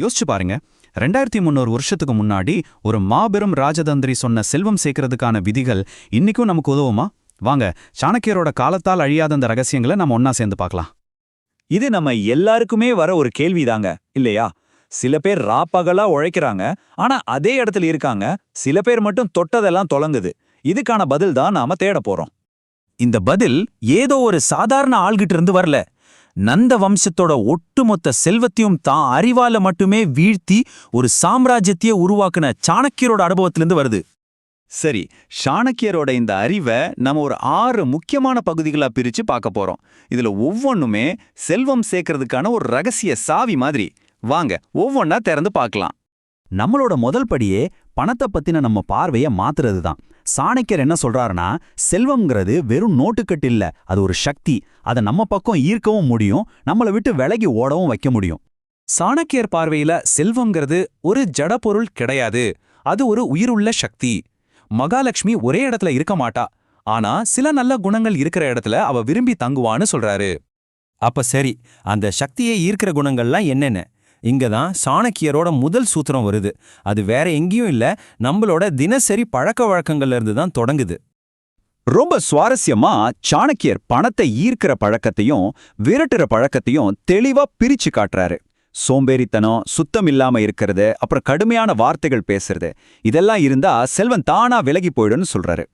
யோசிச்சு பாருங்க. ரெண்டாயிரத்தி முன்னூறு வருஷத்துக்கு முன்னாடி ஒரு மாபெரும் ராஜதந்திரி சொன்ன செல்வம் சேர்க்கறதுக்கான விதிகள் இன்னைக்கும் நமக்கு உதவுமா? வாங்க சாணக்கியரோட காலத்தால் அழியாத அந்த ரகசியங்களை நம்ம ஒன்னா சேர்ந்து பார்க்கலாம். இது நம்ம எல்லாருக்குமே வர ஒரு கேள்விதாங்க இல்லையா? சில பேர் ராப்பகலா உழைக்கிறாங்க ஆனா அதே இடத்துல இருக்காங்க சில பேர் மட்டும் தொட்டதெல்லாம் தொலங்குது. இதுக்கான பதில் தான் நாம தேட போறோம். இந்த பதில் ஏதோ ஒரு சாதாரண ஆள்கிட்ட இருந்து வரல. நந்த வம்சத்தோட ஒட்டுமொத்த செல்வத்தையும் தான் அறிவால மட்டுமே வீழ்த்தி ஒரு சாம்ராஜ்யத்தையே உருவாக்குன சாணக்கியரோட அனுபவத்திலிருந்து வருது. சரி சாணக்கியரோட இந்த அறிவை நம்ம ஒரு ஆறு முக்கியமான பகுதிகளா பிரிச்சு பார்க்க போறோம். இதுல ஒவ்வொன்றுமே செல்வம் சேர்க்கறதுக்கான ஒரு ரகசிய சாவி மாதிரி. வாங்க ஒவ்வொன்னா திறந்து பார்க்கலாம். நம்மளோட முதல் படியே பணத்தை பத்தின நம்ம பார்வைய மாத்துறது தான் சாணக்கியர் என்ன சொல்றாருன்னா செல்வம்ங்கிறது வெறும் நோட்டுக்கட்டு இல்ல அது ஒரு சக்தி. அதை நம்ம பக்கம் ஈர்க்கவும் முடியும் நம்மளை விட்டு விலகி ஓடவும் வைக்க முடியும். சாணக்கியர் பார்வையில செல்வம்ங்கிறது ஒரு ஜடப்பொருள் கிடையாது அது ஒரு உயிருள்ள சக்தி. மகாலட்சுமி ஒரே இடத்துல இருக்க மாட்டா ஆனா சில நல்ல குணங்கள் இருக்கிற இடத்துல அவ விரும்பி தங்குவான்னு சொல்றாரு. அப்ப சரி அந்த சக்தியை ஈர்க்கிற குணங்கள்லாம் என்னென்ன? இங்க தான் சாணக்கியரோட முதல் சூத்திரம் வருது. அது வேற எங்கேயும் இல்ல நம்மளோட தினசரி பழக்க வழக்கங்கள்ல இருந்து தான் தொடங்குது. ரொம்ப சுவாரஸ்யமா சாணக்கியர் பணத்தை ஈர்க்கிற பழக்கத்தையும் விரட்டுற பழக்கத்தையும் தெளிவா பிரிச்சு காட்டுறாரு. சோம்பேறித்தனம் சுத்தம் இல்லாம இருக்கிறது அப்புறம் கடுமையான வார்த்தைகள் பேசுறது இதெல்லாம் இருந்தா செல்வன் தானா விலகி போயிடும்னு சொல்றாரு.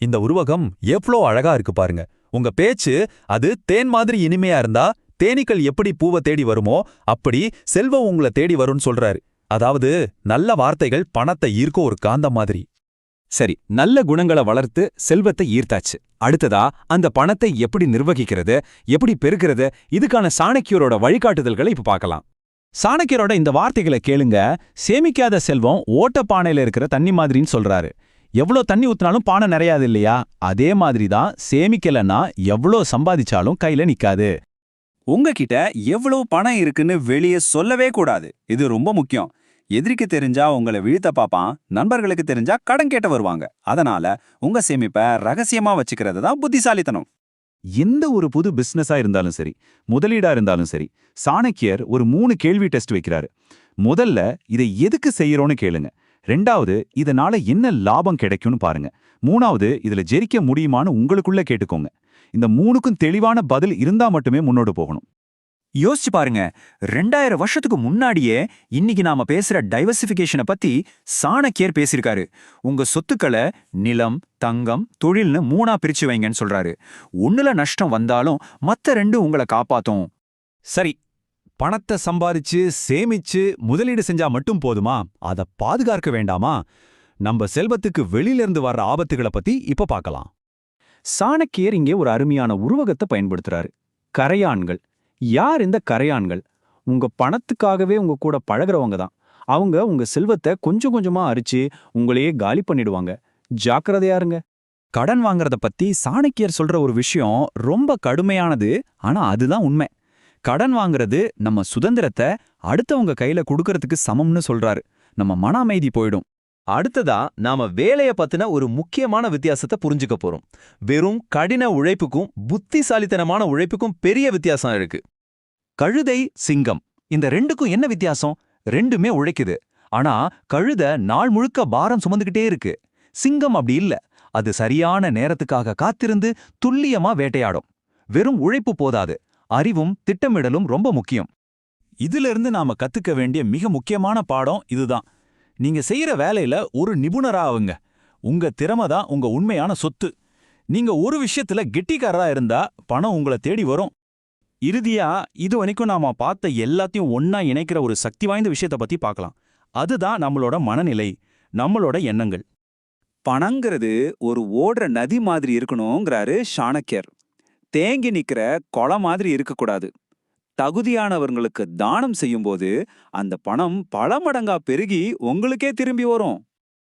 இந்த உருவகம் எவ்ளோ அழகா இருக்கு பாருங்க. உங்க பேச்சு அது தேன் மாதிரி இனிமையா இருந்தா தேனீக்கள் எப்படி பூவை தேடி வருமோ அப்படி செல்வம் உங்களை தேடி வரும்னு சொல்றாரு. அதாவது நல்ல வார்த்தைகள் பணத்தை ஈர்க்கும் ஒரு காந்தம் மாதிரி. சரி நல்ல குணங்களை வளர்த்து செல்வத்தை ஈர்த்தாச்சு. அடுத்ததா அந்த பணத்தை எப்படி நிர்வகிக்கிறது எப்படி பெருக்கிறது இதுக்கான சாணக்கியரோட வழிகாட்டுதல்களை இப்ப பார்க்கலாம். சாணக்கியரோட இந்த வார்த்தைகளை கேளுங்க. சேமிக்காத செல்வம் ஓட்டப்பானையில் இருக்கிற தண்ணி மாதிரின்னு சொல்றாரு. எவ்வளோ தண்ணி ஊத்துனாலும் பானை நிறையாது இல்லையா? அதே மாதிரி தான் சேமிக்கலன்னா எவ்வளோ சம்பாதிச்சாலும் கையில நிக்காது. உங்ககிட்ட எவ்வளவு பணம் இருக்குன்னு வெளியே சொல்லவே கூடாது. இது ரொம்ப முக்கியம். எதிரிக்கு தெரிஞ்சா உங்களை வீழ்த்த பாப்பான் நண்பர்களுக்கு தெரிஞ்சா கடன் கேட்ட வருவாங்க. அதனால உங்க சேமிப்பை ரகசியமா வச்சுக்கிறது தான் புத்திசாலித்தனம். எந்த ஒரு புது பிசினஸா இருந்தாலும் சரி முதலீடா இருந்தாலும் சரி சாணக்கியர் ஒரு மூணு கேள்வி டெஸ்ட் வைக்கிறாரு. முதல்ல இதை எதுக்கு செய்யறோம்னு கேளுங்க. ரெண்டாவது இதனால என்ன லாபம் கிடைக்கும்னு பாருங்க. மூணாவது இதுல ஜெரிக்க முடியுமான்னு உங்களுக்குள்ள கேட்டுக்கோங்க. இந்த மூணுக்கும் தெளிவான பதில் இருந்தா மட்டுமே முன்னோடு போகணும். யோசிச்சு பாருங்க ரெண்டாயிரம் வருஷத்துக்கு முன்னாடியே இன்னைக்கு நாம பேசுற டைவர்சிபிகேஷனை பத்தி சாணக்கியர் பேசியிருக்காரு. உங்க சொத்துக்களை நிலம் தங்கம் தொழில்னு மூணா பிரிச்சு வைங்கன்னு சொல்றாரு. ஒண்ணுல நஷ்டம் வந்தாலும் மத்த ரெண்டு உங்களை காப்பாத்தும். சரி பணத்தை சம்பாரிச்சு சேமிச்சு முதலீடு செஞ்சா மட்டும் போதுமா? அதை பாதுகாக்க வேண்டாமா? நம்ம செல்வத்துக்கு வெளியிலிருந்து வர்ற ஆபத்துகளை பத்தி இப்ப பார்க்கலாம் சாணக்கியர் இங்கே ஒரு அருமையான உருவகத்தை பயன்படுத்துறாரு. கரையான்கள். யார் இந்த கரையான்கள்? உங்க பணத்துக்காகவே உங்க கூட பழகுறவங்க தான். அவங்க உங்க செல்வத்தை கொஞ்சம் கொஞ்சமா அரிச்சு உங்களையே காலி பண்ணிடுவாங்க. ஜாக்கிரதையா இருங்க. கடன் வாங்குறத பத்தி சாணக்கியர் சொல்ற ஒரு விஷயம் ரொம்ப கடுமையானது ஆனா அதுதான் உண்மை. கடன் வாங்குறது நம்ம சுதந்திரத்தை அடுத்தவங்க கையில கொடுக்கறதுக்கு சமம்னு சொல்றாரு. நம்ம மன அமைதி போயிடும். அடுத்ததா நாம வேலைய பத்தின ஒரு முக்கியமான வித்தியாசத்தை புரிஞ்சுக்க போறோம். வெறும் கடின உழைப்புக்கும் புத்திசாலித்தனமான உழைப்புக்கும் பெரிய வித்தியாசம் இருக்கு. கழுதை சிங்கம் இந்த ரெண்டுக்கும் என்ன வித்தியாசம்? ரெண்டுமே உழைக்குது. ஆனா கழுத நாள் முழுக்க பாரம் சுமந்துகிட்டே இருக்கு. சிங்கம் அப்படி இல்ல. அது சரியான நேரத்துக்காக காத்திருந்து துல்லியமா வேட்டையாடும். வெறும் உழைப்பு போதாது. அறிவும் திட்டமிடலும் ரொம்ப முக்கியம். இதிலிருந்து நாம கத்துக்க வேண்டிய மிக முக்கியமான பாடம் இதுதான். நீங்க செய்யற வேலையில ஒரு நிபுணரா ஆவுங்க உங்க திறமை தான் உங்க உண்மையான சொத்து. நீங்க ஒரு விஷயத்துல கெட்டிக்காரரா இருந்தா பணம் உங்களை தேடி வரும். இறுதியா இது வரைக்கும் நாம பார்த்த எல்லாத்தையும் ஒன்னா இணைக்கிற ஒரு சக்தி வாய்ந்த விஷயத்த பத்தி பார்க்கலாம். அதுதான் நம்மளோட மனநிலை நம்மளோட எண்ணங்கள். பணங்கிறது ஒரு ஓடுற நதி மாதிரி இருக்கணுங்கிறாரு சாணக்கியர் தேங்கி நிக்கிற குளம் மாதிரி இருக்கக்கூடாது. தகுதியானவர்களுக்கு தானம் செய்யும்போது அந்த பணம் பல மடங்கா பெருகி உங்களுக்கே திரும்பி வரும்.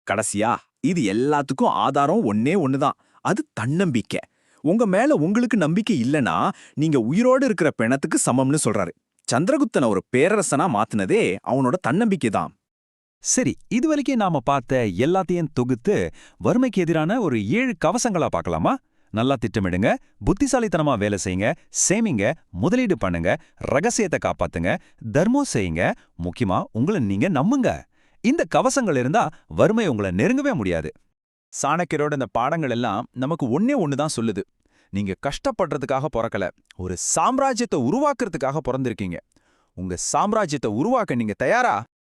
கடைசியா இது எல்லாத்துக்கும் ஆதாரம் ஒன்னே ஒண்ணுதான். அது தன்னம்பிக்கை. உங்க மேல உங்களுக்கு நம்பிக்கை இல்லனா நீங்க உயிரோடு இருக்கிற பிணத்துக்கு சமம்னு சொல்றாரு. சந்திரகுப்தனை ஒரு பேரரசனா மாத்துனதே அவனோட தன்னம்பிக்கை தான். சரி இதுவரைக்கும் நாம பார்த்த எல்லாத்தையும் தொகுத்து வறுமைக்கு எதிரான ஒரு ஏழு கவசங்களா பார்க்கலாமா? நல்லா திட்டமிடுங்க. புத்திசாலித்தனமா வேலை செய்யுங்க. சேமிங்க. முதலீடு பண்ணுங்க. ரகசியத்தை காப்பாத்துங்க. தர்மம் செய்யுங்க. முக்கியமா உங்களை நீங்க நம்புங்க. இந்த கவசங்கள் இருந்தா வறுமை உங்களை நெருங்கவே முடியாது. சாணக்கியரோட இந்த பாடங்கள் எல்லாம் நமக்கு ஒன்னே ஒன்னு தான் சொல்லுது. நீங்க கஷ்டப்படுறதுக்காக பிறக்கல. ஒரு சாம்ராஜ்யத்தை உருவாக்குறதுக்காக பிறந்திருக்கீங்க. உங்க சாம்ராஜ்யத்தை உருவாக்க நீங்க தயாரா?